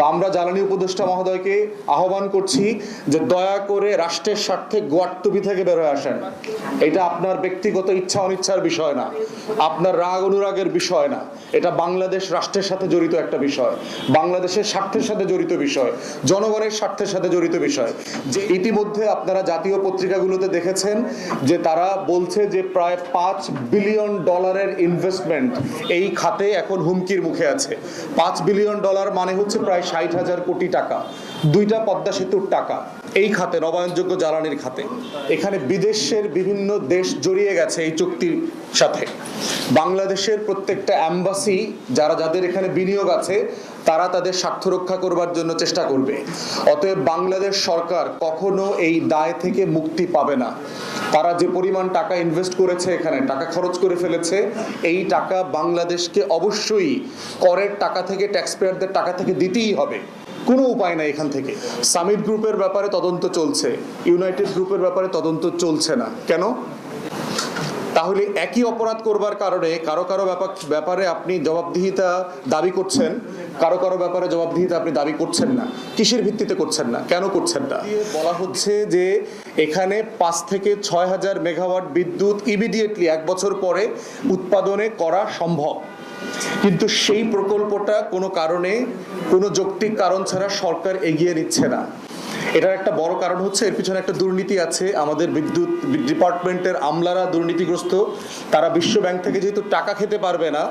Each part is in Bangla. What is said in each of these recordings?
তো আমরা জ্বালানি উপদেষ্টা মহোদয়কে আহ্বান করছি যে দয়া করে রাষ্ট্রের স্বার্থে গোয়ার্তবি থেকে বের হয়ে আসেন। এটা আপনার ব্যক্তিগত ইচ্ছা অনিচ্ছার বিষয় না। আপনার রাগ অনুরাগের বিষয় না। এটা বাংলাদেশ রাষ্ট্রের সাথে জড়িত একটা বিষয়। বাংলাদেশের স্বার্থের সাথে জড়িত বিষয়। জনগণের স্বার্থের সাথে জড়িত বিষয়। যে ইতিমধ্যে আপনারা জাতীয় পত্রিকাগুলোতে দেখেছেন যে তারা বলছে যে প্রায় পাঁচ বিলিয়ন ডলারের ইনভেস্টমেন্ট এই খাতে এখন হুমকির মুখে আছে। পাঁচ বিলিয়ন ডলার মানে হচ্ছে প্রায় ষাট হাজার কোটি টাকা, দুইটা পদ্মা সেতুর টাকা, এই খাতে, নবায়নযোগ্য জ্বালানির খাতে। এখানে বিদেশের বিভিন্ন দেশ জড়িয়ে গেছে এই চুক্তির সাথে। বাংলাদেশের প্রত্যেকটা অ্যাম্বাসি, যারা যাদের এখানে বিনিয়োগ আছে তারা তাদের স্বার্থ রক্ষা করবার জন্য চেষ্টা করবে। অতএব বাংলাদেশ সরকার কখনো এই দায় থেকে মুক্তি পাবে না। তারা যে পরিমাণ টাকা ইনভেস্ট করেছে এখানে, টাকা খরচ করে ফেলেছে, এই টাকা বাংলাদেশকে অবশ্যই করের টাকা থেকে ট্যাক্স পেয়ারদের টাকা থেকে দিতেই হবে। কোনো উপায় নাই এখান থেকে। সামিট গ্রুপের ব্যাপারে তদন্ত চলছে। ইউনাইটেড গ্রুপের ব্যাপারে তদন্ত চলছে না। কেন? তাহলে একই অপরাধ করবার কারণে কারও কারও ব্যাপারে আপনি জবাবদিহিতা দাবি করছেন। কারও কারও ব্যাপারে জবাবদিহিতা আপনি দাবি করছেন না। কিসের ভিত্তিতে করছেন না? কেন করছেন না? বলা হচ্ছে যে এখানে পাঁচ থেকে ছয় হাজার মেগাওয়াট বিদ্যুৎ ইমিডিয়েটলি এক বছর পরে উৎপাদনে করা সম্ভব। কিন্তু সেই প্রকল্পটা কোনো কারণে, কোনো যৌক্তিক কারণ ছাড়া সরকার এগিয়ে নিচ্ছে না। এটার একটা বড় কারণ হচ্ছে এর পিছনে একটা দুর্নীতি আছে। আমাদের বিদ্যুৎ ডিপার্টমেন্টের আমলারা দুর্নীতিগ্রস্ত। তারা বিশ্ব ব্যাংক থেকে যেহেতু টাকা খেতে পারবে না,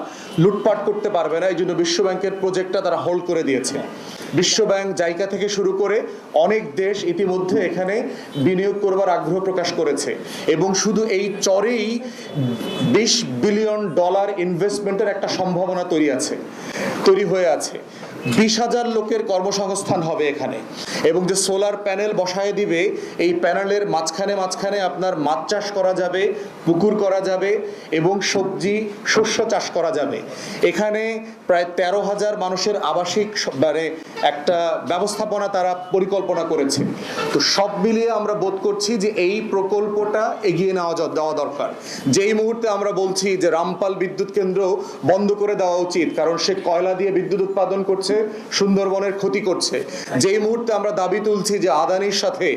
লুটপাট করতে পারবে না এই জন্য বিশ্ব ব্যাংকের প্রজেক্টটা তারা হোল্ড করে দিয়েছে। বিশ্ব ব্যাংক জায়গা থেকে শুরু করে অনেক দেশ ইতিমধ্যে এখানে বিনিয়োগ করবার আগ্রহ প্রকাশ করেছে। এবং শুধু এই চরেই বিশ বিলিয়ন ডলার ইনভেস্টমেন্টের একটা সম্ভাবনা তৈরি আছে, তৈরি হয়ে আছে। বিশ হাজার লোকের কর্মসংস্থান হবে এখানে। এবং যে সোলার প্যানেল বসায় দিবে, এই প্যানেলের মাঝখানে মাঝখানে আপনার মাছ চাষ করা যাবে, পুকুর করা যাবে এবং সবজি, শস্য চাষ করা যাবে। এখানে প্রায় তেরো হাজার মানুষের আবাসিক মানে একটা ব্যবস্থাপনা তারা পরিকল্পনা করেছে। তো সব মিলিয়ে আমরা বোধ করছি যে এই প্রকল্পটা এগিয়ে নেওয়া দেওয়া দরকার। যেই মুহূর্তে আমরা বলছি যে রামপাল বিদ্যুৎ কেন্দ্র বন্ধ করে দেওয়া উচিত, কারণ সে কয়লা দিয়ে বিদ্যুৎ উৎপাদন করছে, সুন্দরবনের ক্ষতি করছে। যেই মুহূর্তে আমরা দাবি তুলছি যে আদানির সাথে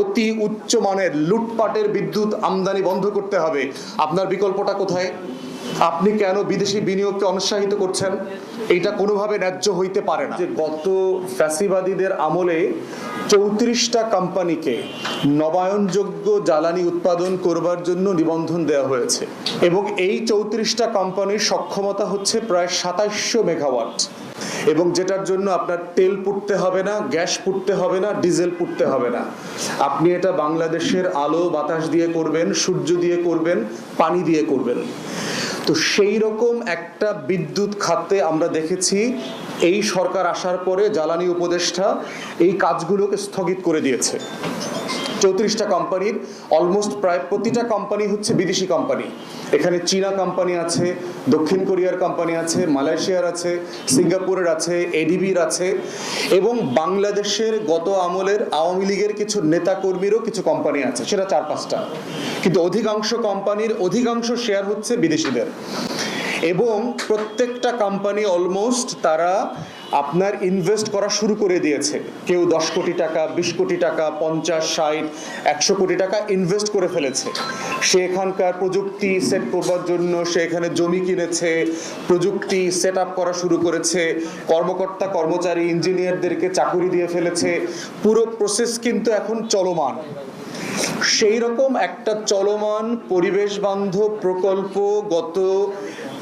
অতি উচ্চ মানের লুটপাটের বিদ্যুৎ আমদানি বন্ধ করতে হবে। আপনার বিকল্পটা কোথায়? আপনি কেন বিদেশি বিনিয়োগকে অনুৎসাহিত করছেন? এটা কোনোভাবে ন্যায্য হইতে পারে না। যে গত ফ্যাসিবাদীদের আমলে চৌত্রিশটা কোম্পানিকে নবায়নযোগ্য জ্বালানি উৎপাদন করবার জন্য নিবন্ধন দেওয়া হয়েছে এবং এই চৌত্রিশটা কোম্পানির সক্ষমতা হচ্ছে প্রায় সাতাইশশো মেগাওয়াট এবং যেটার জন্য আপনার তেল পুড়তে হবে না, গ্যাস পুড়তে হবে না, ডিজেল পুড়তে হবে না। আপনি এটা বাংলাদেশের আলো বাতাস দিয়ে করবেন, সূর্য দিয়ে করবেন, পানি দিয়ে করবেন। তো সেই রকম একটা বিদ্যুৎ খাতে আমরা দেখেছি, এই সরকার আসার পরে জ্বালানি উপদেষ্টা এই কাজগুলোকে স্থগিত করে দিয়েছে। চৌত্রিশটা কোম্পানির অলমোস্ট প্রায় প্রতিটা কোম্পানি হচ্ছে বিদেশি কোম্পানি। এখানে চীনা কোম্পানি আছে, দক্ষিণ কোরিয়ার কোম্পানি আছে, মালয়েশিয়ার আছে, সিঙ্গাপুরের আছে এডিবির আছে এবং বাংলাদেশের গত আমলের আওয়ামী লীগের কিছু নেতাকর্মীরও কিছু কোম্পানি আছে, সেটা চার পাঁচটা। কিন্তু অধিকাংশ কোম্পানির অধিকাংশ শেয়ার হচ্ছে বিদেশিদের। এবং প্রত্যেকটা কোম্পানি অলমোস্ট তারা আপনার ইনভেস্ট করা শুরু করে দিয়েছে। কেউ দশ কোটি টাকা, বিশ কোটি টাকা, পঞ্চাশ, ষাট, একশো কোটি টাকা ইনভেস্ট করে ফেলেছে। সে এখানকার প্রযুক্তি সেট করবার জন্য, সে এখানে জমি কিনেছে, প্রযুক্তি সেট আপ করা শুরু করেছে, কর্মকর্তা, কর্মচারী ইঞ্জিনিয়ারদেরকে চাকুরি দিয়ে ফেলেছে। পুরো প্রসেস কিন্তু এখন চলমান। সেই রকম একটা চলমান পরিবেশ বান্ধব প্রকল্প গত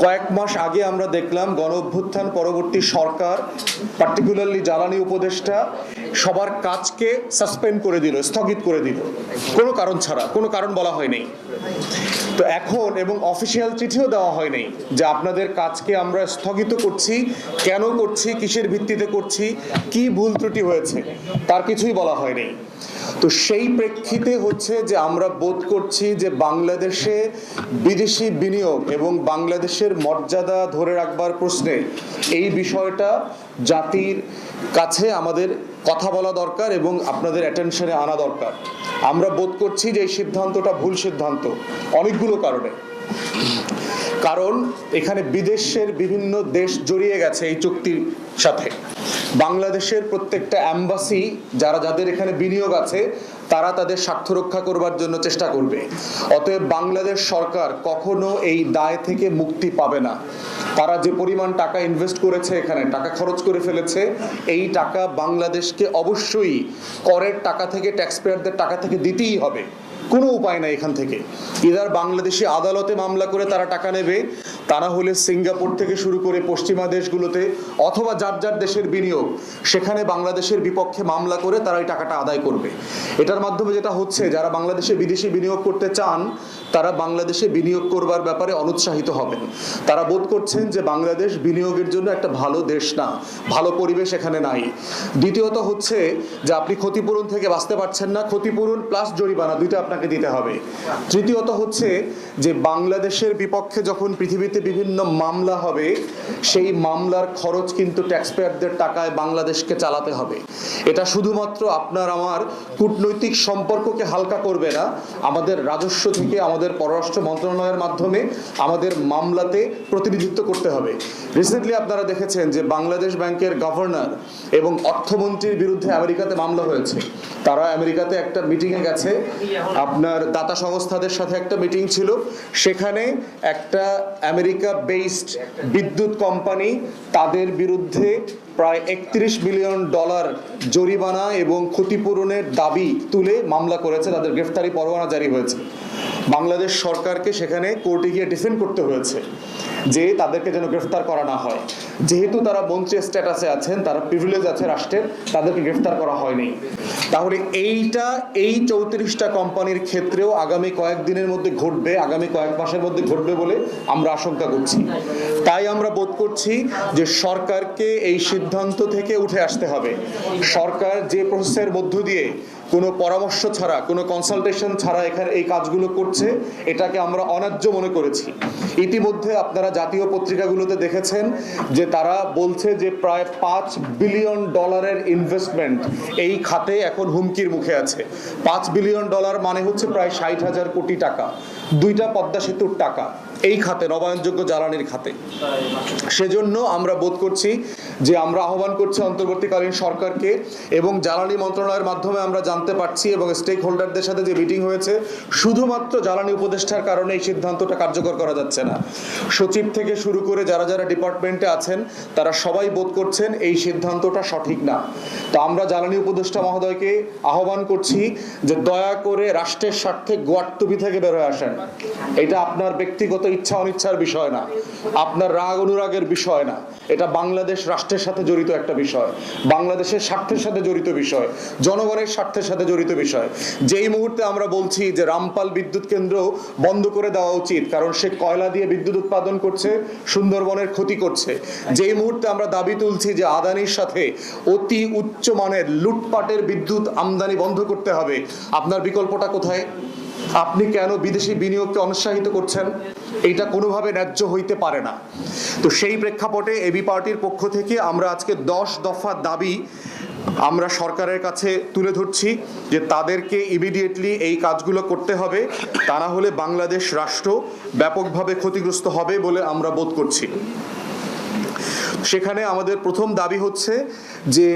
কয়েক মাস আগে আমরা দেখলাম গণ অভ্যুত্থান পরবর্তী সরকার পার্টিকুলারলি জ্বালানি উপদেষ্টা, সবার কাজকে সাসপেন্ড করে দিল, স্থগিত করে দিল। কোনো কারণ ছাড়া, কোনো কারণ বলা হয়নি তো এখন এবং অফিসিয়াল চিঠিও দেওয়া হয়নি যে আপনাদের কাজকে আমরা স্থগিত করছি, কেন করছি, কিসের ভিত্তিতে করছি, কি ভুল ত্রুটি হয়েছে, তার কিছুই বলা হয়নি তো সেই প্রেক্ষিতে হচ্ছে যে আমরা বোধ করছি যে বাংলাদেশে বিদেশি বিনিয়োগ এবং বাংলাদেশের মর্যাদা ধরে রাখবার প্রশ্নে এই বিষয়টা জাতির কাছে আমাদের কথা বলা দরকার এবং আপনাদের অ্যাটেনশনে আনা দরকার। আমরা বোধ করছি যে এই সিদ্ধান্তটা ভুল সিদ্ধান্ত অনেকগুলো কারণে। কারণ এখানে বিদেশের বিভিন্ন দেশ জড়িয়ে গেছে এই চুক্তির সাথে। বাংলাদেশের প্রত্যেকটা অ্যাম্বাসি যারা যাদের এখানে বিনিয়োগ আছে, তারা তাদের স্বার্থ রক্ষা করবার জন্য চেষ্টা করবে। অতএব বাংলাদেশ সরকার কখনো এই দায় থেকে মুক্তি পাবে না। তারা যে পরিমাণ টাকা ইনভেস্ট করেছে এখানে, টাকা খরচ করে ফেলেছে, এই টাকা বাংলাদেশকে অবশ্যই করের টাকা থেকে ট্যাক্স পেয়ারদের টাকা থেকে দিতেই হবে। কোনো উপায় নাই এখান থেকে। ইদার বাংলাদেশি আদালতে মামলা করে তারা টাকা নেবে, তা না হলে সিঙ্গাপুর থেকে শুরু করে পশ্চিমা দেশগুলোতে অথবা যার যার দেশের বিনিয়োগ, সেখানে বাংলাদেশের বিপক্ষে মামলা করে তারা এই টাকাটা আদায় করবে। এটার মাধ্যমে যেটা হচ্ছে, যারা বাংলাদেশে বিদেশি বিনিয়োগ করতে চান, তারা বাংলাদেশে বিনিয়োগ করবার ব্যাপারে অনুৎসাহিত হবেন। তারা বোধ করছেন যে বাংলাদেশ বিনিয়োগের জন্য একটা ভালো দেশ না, ভালো পরিবেশ এখানে নাই। দ্বিতীয়ত হচ্ছে যে আপনি ক্ষতিপূরণ থেকে বাঁচতে পারছেন না। ক্ষতিপূরণ প্লাস জরিমানা, দুইটা আপনাকে দিতে হবে। তৃতীয়ত হচ্ছে যে বাংলাদেশের বিপক্ষে যখন পৃথিবীতে বিভিন্ন মামলা হবে, সেই মামলার খরচ কিন্তু ট্যাক্সপেয়ারদের টাকায় বাংলাদেশকে চালাতে হবে। এটা শুধুমাত্র আপনার আমার কূটনৈতিক সম্পর্ককে হালকা করবে না, আমাদের রাজস্ব থেকে আমাদের পররাষ্ট্র মন্ত্রণালয়ের মাধ্যমে আমাদের মামলাতে প্রতিনিধিত্ব করতে হবে। রিসেন্টলি আপনারা দেখেছেন যে বাংলাদেশ ব্যাংকের গভর্নর এবং অর্থমন্ত্রীর বিরুদ্ধে আমেরিকাতে মামলা হয়েছে। তারা আমেরিকাতে একটা মিটিংয়ে গেছে। আপনার দাতা সংস্থাদের সাথে একটা মিটিং ছিল। সেখানে একটা আমেরিকা বেসড বিদ্যুৎ কোম্পানি তাদের বিরুদ্ধে প্রায় একত্রিশ মিলিয়ন ডলার জরিমানা এবং ক্ষতিপূরণের দাবি তুলে মামলা করেছে। তাদের গ্রেফতারি পরোয়ানা জারি হয়েছে। বাংলাদেশ সরকারকে সেখানে কোর্টে গিয়ে ডিফেন্ড করতে হয়েছে যে তাদেরকে যেন গ্রেফতার করা না হয়। যেহেতু তারা মন্ত্রী স্ট্যাটাসে আছেন, তারা প্রিভিলেজ আছে রাষ্ট্রের, তাদেরকে গ্রেফতার করা হয়নি। তাহলে এইটা, এই চৌত্রিশটা কোম্পানির ক্ষেত্রেও আগামী কয়েকদিনের মধ্যে ঘটবে, আগামী কয়েক মাসের মধ্যে ঘটবে বলে আমরা আশঙ্কা করছি। তাই আমরা বোধ করছি যে সরকারকে এই সিদ্ধান্ত থেকে উঠে আসতে হবে। সরকার যে প্রসেসের মধ্য দিয়ে কোনো পরামর্শ ছাড়া, কোনো কনসালটেশন ছাড়া এখানে এই কাজগুলো করছে, এটাকে আমরা অন্যায্য মনে করেছি। ইতিমধ্যে আপনারা জাতীয় পত্রিকাগুলোতে দেখেছেন যে তারা বলছে যে প্রায় পাঁচ বিলিয়ন ডলারের ইনভেস্টমেন্ট এই খাতে এখন হুমকির মুখে আছে। পাঁচ বিলিয়ন ডলার মানে হচ্ছে প্রায় ষাট হাজার কোটি টাকা। দুইটা পদ্মা সেতুর টাকা। এই খাতে, নবায়নযোগ্য জ্বালানির খাতে। সেজন্য আমরা বোধ করছি যে আমরা আহ্বান করছি অন্তর্বর্তীকালীন সরকারকে এবং জ্বালানি মন্ত্রণালয়ের মাধ্যমে আমরা জানতে পারছি এবং স্টেক হোল্ডারদের সাথে যে মিটিং হয়েছে, শুধুমাত্র জ্বালানি উপদেষ্টার কারণে এই সিদ্ধান্তটা কার্যকর করা যাচ্ছে না। সচিব থেকে শুরু করে যারা যারা ডিপার্টমেন্টে আছেন, তারা সবাই বোধ করছেন এই সিদ্ধান্তটা সঠিক না। তো আমরা জ্বালানি উপদেষ্টা মহোদয়কে আহ্বান করছি যে দয়া করে রাষ্ট্রের স্বার্থে গোয়ার্তুবি থেকে বের হয়ে আসেন। এটা আপনার ব্যক্তিগত ইচ্ছা অনিচ্ছার বিষয় না। আপনার রাগ অনুরাগের বিষয় না। এটা বাংলাদেশ রাষ্ট্রের সাথে জড়িত একটা বিষয়। বাংলাদেশের স্বার্থের সাথে জড়িত বিষয়। জনগণের স্বার্থের সাথে জড়িত বিষয়। যেই মুহূর্তে আমরা বলছি যে রামপাল বিদ্যুৎ কেন্দ্র বন্ধ করে দেওয়া উচিত, কারণ সে কয়লা দিয়ে বিদ্যুৎ উৎপাদন করছে, সুন্দরবনের ক্ষতি করছে। যেই মুহূর্তে আমরা দাবি তুলছি যে আদানির সাথে অতি উচ্চ মানের লুটপাটের বিদ্যুৎ আমদানি বন্ধ করতে হবে, আপনার বিকল্পটা কোথায়? আপনি কেন বিদেশি বিনিয়োগকে অনুৎসাহিত করছেন? এইটা কোনোভাবে ন্যায্য হইতে পারে না। তো সেই প্রেক্ষাপটে এবি পার্টির পক্ষ থেকে আমরা আজকে দশ দফা দাবি আমরা সরকারের কাছে তুলে ধরছি যে তাদেরকে ইমিডিয়েটলি এই কাজগুলো করতে হবে, তা না হলে বাংলাদেশ রাষ্ট্র ব্যাপকভাবে ক্ষতিগ্রস্ত হবে বলে আমরা বোধ করছি। সেখানে আমাদের প্রথম দাবি হচ্ছে যে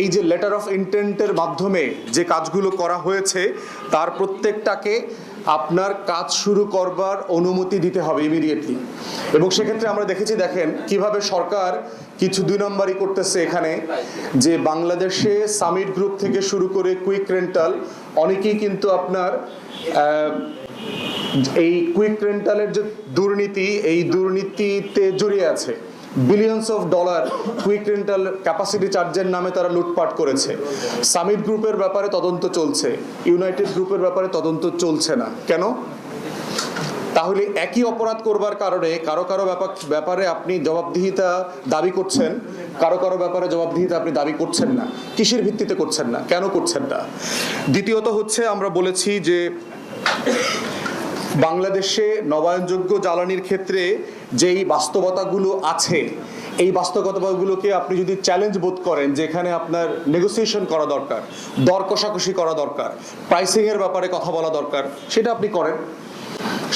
এই যে লেটার অফ ইন্টেন্টের মাধ্যমে যে কাজগুলো করা হয়েছে, তার প্রত্যেকটাকে আপনার কাজ শুরু করবার অনুমতি দিতে হবে ইমিডিয়েটলি এবং সেক্ষেত্রে আমরা দেখেছি, দেখেন, কীভাবে সরকার কিছু দুই নম্বরই করতেছে এখানে, যে বাংলাদেশে সামিট গ্রুপ থেকে শুরু করে কুইক রেন্টাল অনেকেই কিন্তু আপনার এই কুইক রেন্টালের যে দুর্নীতি, এই দুর্নীতিতে জড়িয়ে আছে। Billions of dollar quick rental capacity চার্জের নামে তারা লুটপাট করেছে। সামিট গ্রুপের ব্যাপারে তদন্ত চলছে। ইউনাইটেড গ্রুপের ব্যাপারে তদন্ত চলছে না। কেন? তাহলে একই অপরাধ করবার কারণে কারও কারও ব্যাপার আপনি জবাবদিহিতা দাবি করছেন, কারও কারও ব্যাপারে জবাবদিহিতা আপনি দাবি করছেন না। কিসের ভিত্তিতে করছেন না? কেন করছেন না? দ্বিতীয়ত হচ্ছে আমরা বলেছি যে বাংলাদেশে নবায়নযোগ্য জ্বালানির ক্ষেত্রে যেই বাস্তবতাগুলো আছে, এই বাস্তবতাগুলোকে আপনি যদি চ্যালেঞ্জ বোধ করেন, যেখানে আপনার নেগোসিয়েশন করা দরকার, দর কষাকষি করা দরকার প্রাইসিংয়ের ব্যাপারে কথা বলা দরকার, সেটা আপনি করেন।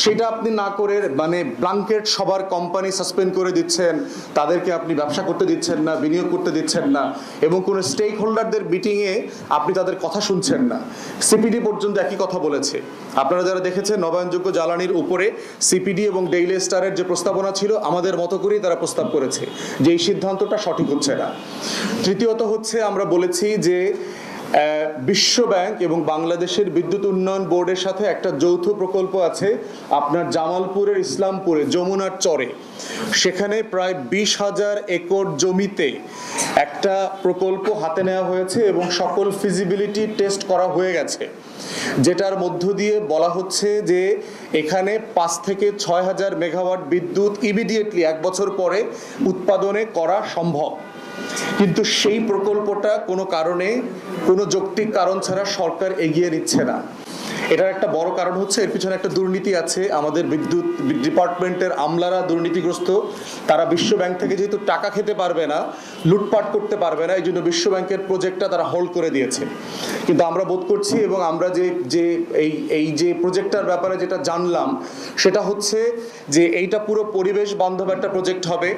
সেটা আপনি না করে মানে ব্লাঙ্কেট সবার কোম্পানি সাসপেন্ড করে দিচ্ছেন, তাদেরকে আপনি ব্যবসা করতে দিচ্ছেন না, বিনিয়োগ করতে দিচ্ছেন না, এবং কোনো স্টেক হোল্ডারদের মিটিংয়ে আপনি তাদের কথা শুনছেন না। সিপিডি পর্যন্ত একই কথা বলেছে। আপনারা যারা দেখেছেন নবায়নযোগ্য জ্বালানির উপরে সিপিডি এবং ডেইলি স্টারের যে প্রস্তাবনা ছিল, আমাদের মতো করেই তারা প্রস্তাব করেছে যে এই সিদ্ধান্তটা সঠিক হচ্ছে না। তৃতীয়ত হচ্ছে আমরা বলেছি যে আহ, বিশ্ব ব্যাংক এবং বাংলাদেশের বিদ্যুৎ উন্নয়ন বোর্ডের সাথে একটা যৌথ প্রকল্প আছে আপনার জামালপুরের ইসলামপুরে যমুনার চরে। সেখানে প্রায় বিশ হাজার একর জমিতে একটা প্রকল্প হাতে নেওয়া হয়েছে এবং সকল ফিজিবিলিটি টেস্ট করা হয়ে গেছে। যেটার মধ্য দিয়ে বলা হচ্ছে যে এখানে পাঁচ থেকে ছয় হাজার মেগাওয়াট বিদ্যুৎ ইমিডিয়েটলি এক বছর পরে উৎপাদনে করা সম্ভব। কিন্তু সেই প্রকল্পটা কোনো কারণে, কোনো যৌক্তিক কারণ ছাড়া সরকার এগিয়ে নিচ্ছে না। এটার একটা বড় কারণ হচ্ছে, এর পিছনে একটা দুর্নীতি আছে। আমাদের বিদ্যুৎ ডিপার্টমেন্টের আমলারা দুর্নীতিগ্রস্ত। তারা বিশ্ব ব্যাংক থেকে যেহেতু টাকা খেতে পারবে না, লুটপাট করতে পারবে না এই জন্য বিশ্ব ব্যাংকের প্রজেক্টটা তারা হোল্ড করে দিয়েছে। কিন্তু আমরা বোধ করছি এবং আমরা যে যে এই এই যে প্রজেক্টটার ব্যাপারে যেটা জানলাম, সেটা হচ্ছে যে এইটা পুরো পরিবেশ বান্ধব একটা প্রজেক্ট হবে।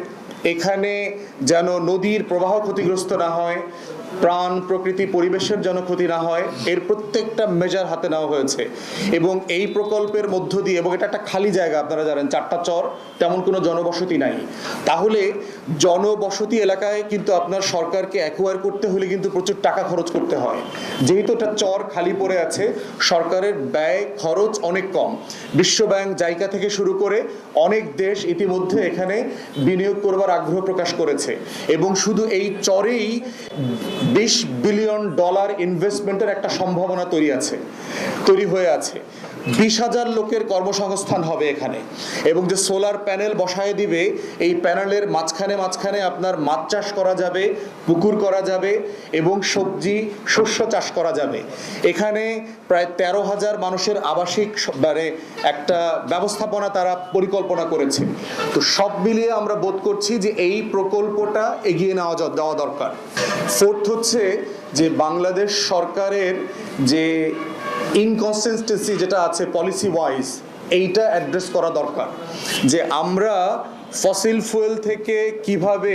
এখানে যেন নদীর প্রবাহ ক্ষতিগ্রস্ত না হয়। প্রাণ, প্রকৃতি, পরিবেশের যেন ক্ষতি না হয়, এর প্রত্যেকটা মেজার হাতে নেওয়া হয়েছে। এবং এই প্রকল্পের মধ্য দিয়ে, এবং এটা একটা খালি জায়গা, আপনারা জানেন, চারটা চর, তেমন কোনো জনবসতি নাই। তাহলে জনবসতি এলাকায় কিন্তু আপনার সরকারকে অ্যাকোয়ার করতে হলে কিন্তু প্রচুর টাকা খরচ করতে হয়। যেহেতু এটা চর খালি পড়ে আছে, সরকারের ব্যয় খরচ অনেক কম। বিশ্ব ব্যাংক জায়গা থেকে শুরু করে অনেক দেশ ইতিমধ্যে এখানে বিনিয়োগ করবার আগ্রহ প্রকাশ করেছে। এবং শুধু এই চরেই বিশ বিলিয়ন ডলার ইনভেস্টমেন্টের একটা সম্ভাবনা তৈরি আছে তৈরি হয়ে আছে। বিশ হাজার লোকের কর্মসংস্থান হবে এখানে। এবং যে সোলার প্যানেল বসায় দিবে, এই প্যানেলের মাঝখানে মাঝখানে আপনার মাছ চাষ করা যাবে, পুকুর করা যাবে এবং সবজি, শস্য চাষ করা যাবে। এখানে প্রায় তেরো হাজার মানুষের আবাসিক মানে একটা ব্যবস্থাপনা তারা পরিকল্পনা করেছে। তো সব মিলিয়ে আমরা বোধ করছি যে এই প্রকল্পটা এগিয়ে নেওয়া দেওয়া দরকার। ফোর্থ হচ্ছে যে বাংলাদেশ সরকারের যে ইনকনসিস্টেন্সি যেটা আছে পলিসি ওয়াইজ এইটা অ্যাড্রেস করা দরকার। যে আমরা ফসিল ফুয়েল থেকে কীভাবে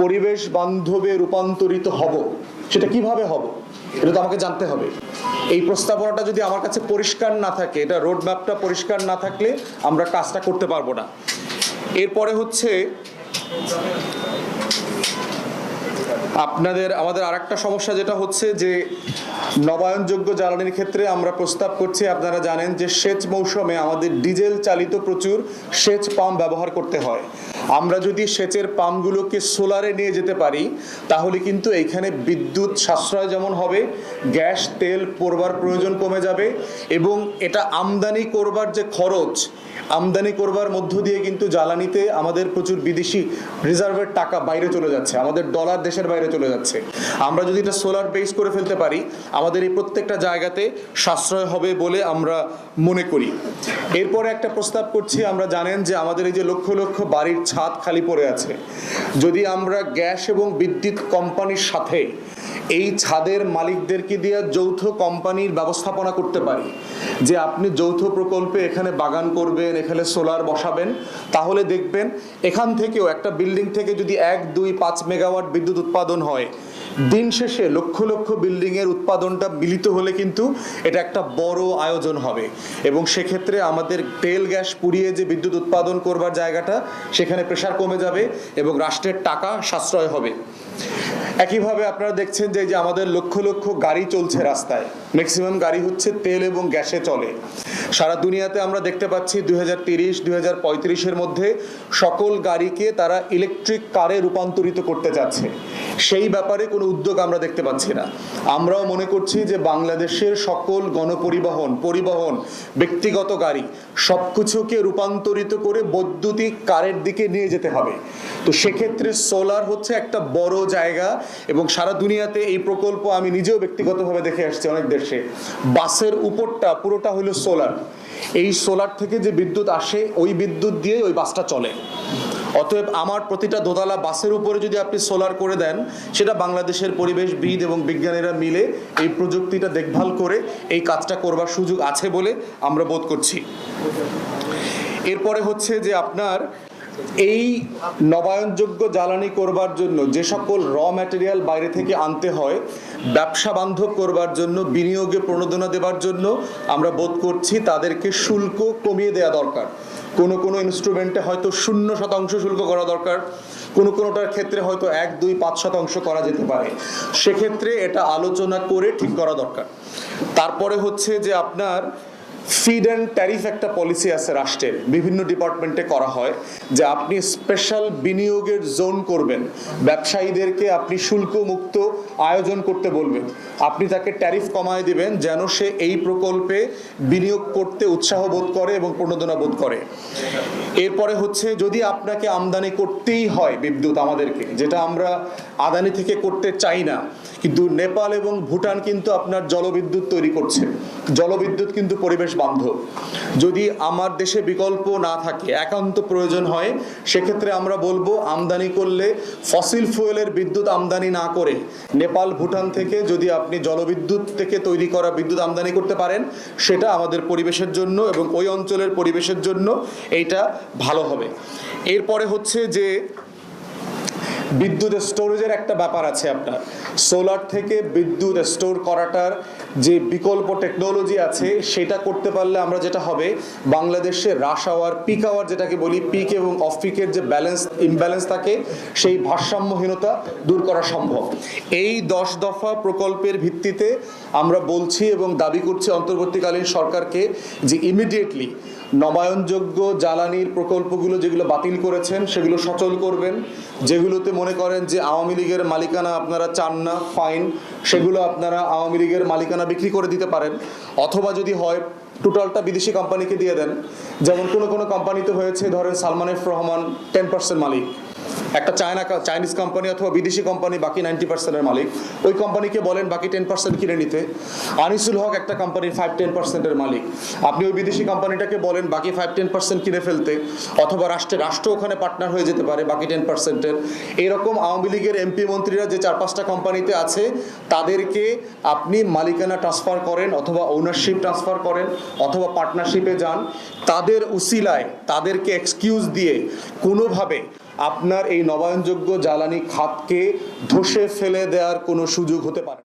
পরিবেশ বান্ধবে রূপান্তরিত হব, সেটা কীভাবে হব, এটা তো আমাকে জানতে হবে। এই প্রস্তাবনাটা যদি আমার কাছে পরিষ্কার না থাকে, এটা রোড ম্যাপটা পরিষ্কার না থাকলে আমরা কাজটা করতে পারব না। এরপরে হচ্ছে আপনাদের, আমাদের আরেকটা সমস্যা যেটা হচ্ছে যে নবায়নযোগ্য জ্বালানির ক্ষেত্রে আমরা প্রস্তাব করছি, আপনারা জানেন যে সেচ মৌসুমে আমাদের ডিজেল চালিত প্রচুর সেচ পাম্প ব্যবহার করতে হয়। আমরা যদি সেচের পাম্পগুলোকে সোলারে নিয়ে যেতে পারি, তাহলে কিন্তু এইখানে বিদ্যুৎ সাশ্রয় যেমন হবে, গ্যাস, তেল পড়বার প্রয়োজন কমে যাবে এবং এটা আমদানি করবার যে খরচ আমদানি করবার মধ্য দিয়ে কিন্তু জ্বালানিতে আমাদের প্রচুর বিদেশি রিজার্ভের টাকা বাইরে চলে যাচ্ছে, আমাদের ডলার দেশের বাইরে চলে যাচ্ছে। আমরা যদি এটা সোলার বেস করে ফেলতে পারি, আমাদের এই প্রত্যেকটা জায়গাতে সাশ্রয় হবে বলে আমরা মনে করি। এরপরে একটা প্রস্তাব করছি, আমরা জানেন যে আমাদের এই যে লক্ষ লক্ষ বাড়ির ছাদ খালি পড়ে আছে। যদি আমরা গ্যাস এবং বিদ্যুৎ কোম্পানির সাথে এই ছাদের মালিকদেরকে দিয়ে যৌথ কোম্পানির ব্যবস্থাপনা করতে পারি। যে আপনি যৌথ প্রকল্পে এখানে বাগান করবেন, এখানে সোলার বসাবেন, তাহলে দেখবেন এখান থেকেও একটা বিল্ডিং থেকে যদি এক, দুই, পাঁচ মেগাওয়াট বিদ্যুৎ উৎপাদন হয়, দিন শেষে লক্ষ লক্ষ বিল্ডিং এর উৎপাদনটা মিলিত হলে কিন্তু এটা একটা বড় আয়োজন হবে। এবং সেক্ষেত্রে আমাদের তেল, গ্যাস পুড়িয়ে যে বিদ্যুৎ উৎপাদন করবার জায়গাটা, সেখানে প্রেশার কমে যাবে এবং রাষ্ট্রের টাকা সাশ্রয় হবে। একইভাবে আপনারা দেখছেন যে যে আমাদের লক্ষ লক্ষ গাড়ি চলছে রাস্তায় ম্যাক্সিমাম গাড়ি হচ্ছে তেল এবং গ্যাসে চলে। সারা দুনিয়াতে আমরা দেখতে পাচ্ছি দুই হাজার তিরিশ, দুই হাজার পঁয়ত্রিশের মধ্যে সকল গাড়িকে তারা ইলেকট্রিক কারে রূপান্তরিত করতে যাচ্ছে। সেই ব্যাপারে কোনো উদ্যোগ আমরা দেখতে পাচ্ছি না। আমরাও মনে করছি যে বাংলাদেশের সকল গণপরিবহন, পরিবহন, ব্যক্তিগত গাড়ি সব কিছুকে রূপান্তরিত করে বৈদ্যুতিক কারের দিকে নিয়ে যেতে হবে। তো সেক্ষেত্রে সোলার হচ্ছে একটা বড় জায়গা এবং সারা দুনিয়াতে এই প্রকল্প আমি নিজেও ব্যক্তিগতভাবে দেখে আসছি অনেক দেশে। বাসের উপরটা পুরোটা হলো সোলার। এই সোলার থেকে যে বিদ্যুৎ আসে, ওই বিদ্যুৎ দিয়ে ওই বাসটা চলে। অতএব আমার প্রতিটা দোতলা বাসের উপরে যদি আপনি সোলার করে দেন, সেটা বাংলাদেশের পরিবেশবিদ এবং বিজ্ঞানীরা মিলে এই প্রযুক্তিটা দেখভাল করে এই কাজটা করবার সুযোগ আছে বলে আমরা বোধ করছি। এরপরে হচ্ছে যে আপনার এই নবায়নযোগ্য জ্বালানি করবার জন্য যে সকল র ম্যাটেরিয়াল বাইরে থেকে আনতে হয়, ব্যবসা বান্ধব করবার জন্য, বিনিয়োগে প্রণোদনা দেবার জন্য আমরা বোধ করছি তাদেরকে শুল্ক কমিয়ে দেওয়া দরকার। কোনো কোনো ইনস্ট্রুমেন্টে হয়তো শূন্য শতাংশ শুল্ক করা দরকার, কোনো কোনোটার ক্ষেত্রে হয়তো এক, দুই, পাঁচ শতাংশ করা যেতে পারে। সেক্ষেত্রে এটা আলোচনা করে ঠিক করা দরকার। তারপরে হচ্ছে যে আপনার ফিড অ্যান্ড ট্যারিফ একটা পলিসি আছে রাষ্ট্রের। বিভিন্ন ডিপার্টমেন্টে করা হয় যে আপনি স্পেশাল বিনিয়োগের জোন করবেন। ব্যবসায়ীদেরকে আপনি শুল্ক মুক্ত আয়োজন করতে বলবেন। আপনি তাকে ট্যারিফ কমায় দিবেন যেন সে এই প্রকল্পে বিনিয়োগ করতে উৎসাহ বোধ করে এবং প্রণোদনা বোধ করে। এরপরে হচ্ছে যদি আপনাকে আমদানি করতেই হয় বিদ্যুৎ আমাদেরকে, যেটা আমরা আদানি থেকে করতে চাই না, কিন্তু নেপাল এবং ভুটান কিন্তু আপনার জলবিদ্যুৎ তৈরি করছে। জলবিদ্যুৎ কিন্তু পরিবেশ বান্ধব। যদি আমার দেশে বিকল্প না থাকে, একান্ত প্রয়োজন হয়, সেক্ষেত্রে আমরা বলব, আমদানি করলে ফসিল ফুয়েলের বিদ্যুৎ আমদানি না করে নেপাল, ভুটান থেকে যদি আপনি জলবিদ্যুৎ থেকে তৈরি করা বিদ্যুৎ আমদানি করতে পারেন, সেটা আমাদের পরিবেশের জন্য এবং ওই অঞ্চলের পরিবেশের জন্য এইটা ভালো হবে। এরপরে হচ্ছে যে বিদ্যুৎ স্টোরেজের একটা ব্যাপার আছে আপনার। সোলার থেকে বিদ্যুৎ স্টোর করাটার যে বিকল্প টেকনোলজি আছে, সেটা করতে পারলে আমরা যেটা হবে, বাংলাদেশে রাশ আওয়ার পিক আওয়ার যেটাকে বলি পিক এবং অফ পিকের যে ব্যালেন্স ইমব্যালেন্স থাকে, সেই ভারসাম্যহীনতা দূর করা সম্ভব। এই দশ দফা প্রকল্পের ভিত্তিতে আমরা বলছি এবং দাবি করছি অন্তর্বর্তীকালীন সরকারকে যে ইমিডিয়েটলি নবায়নযোগ্য জ্বালানির প্রকল্পগুলো যেগুলো বাতিল করেছেন, সেগুলো সচল করবেন, যেগুলোতে মনে করেন যে আওয়ামী লীগের মালিকানা আপনারা চান না ফাইন সেগুলো আপনারা আওয়ামী লীগের মালিকানা বিক্রি করে দিতে পারেন। অথবা যদি হয় টোটালটা বিদেশি কোম্পানিকে দিয়ে দেন। যেমন কোনো কোনো কোম্পানিতে হয়েছে, ধরেন Salman F Rahman ten percent মালিক। একটা চায়না চাইনিজ কোম্পানি অথবা বিদেশি কোম্পানি বাকি নাইনটি পার্সেন্টের মালিক। ওই কোম্পানিকে বলেন, বাকি টেন পার্সেন্ট কিনে নিতে। আনিসুল হক একটা কোম্পানির ফাইভ টেন পার্সেন্টের মালিক। আপনি ওই বিদেশি কোম্পানিটাকে বলেন, বাকি ফাইভ টেন পার্সেন্ট কিনে ফেলতে। অথবা রাষ্ট্রে, রাষ্ট্র ওখানে পার্টনার হয়ে যেতে পারে, বাকি টেন পার্সেন্টের এরকম আওয়ামী লীগের এমপি মন্ত্রীরা যে চার, পাঁচটা কোম্পানিতে আছে, তাদেরকে আপনি মালিকানা ট্রান্সফার করেন অথবা ওনারশিপ ট্রান্সফার করেন অথবা পার্টনারশিপে যান। তাদের উসিলায় তাদেরকে এক্সকিউজ দিয়ে কোনোভাবে আপনার এই নবায়নযোগ্য জ্বালানি খাতকে ধসে ফেলে দেওয়ার কোনো সুযোগ হতে পারে।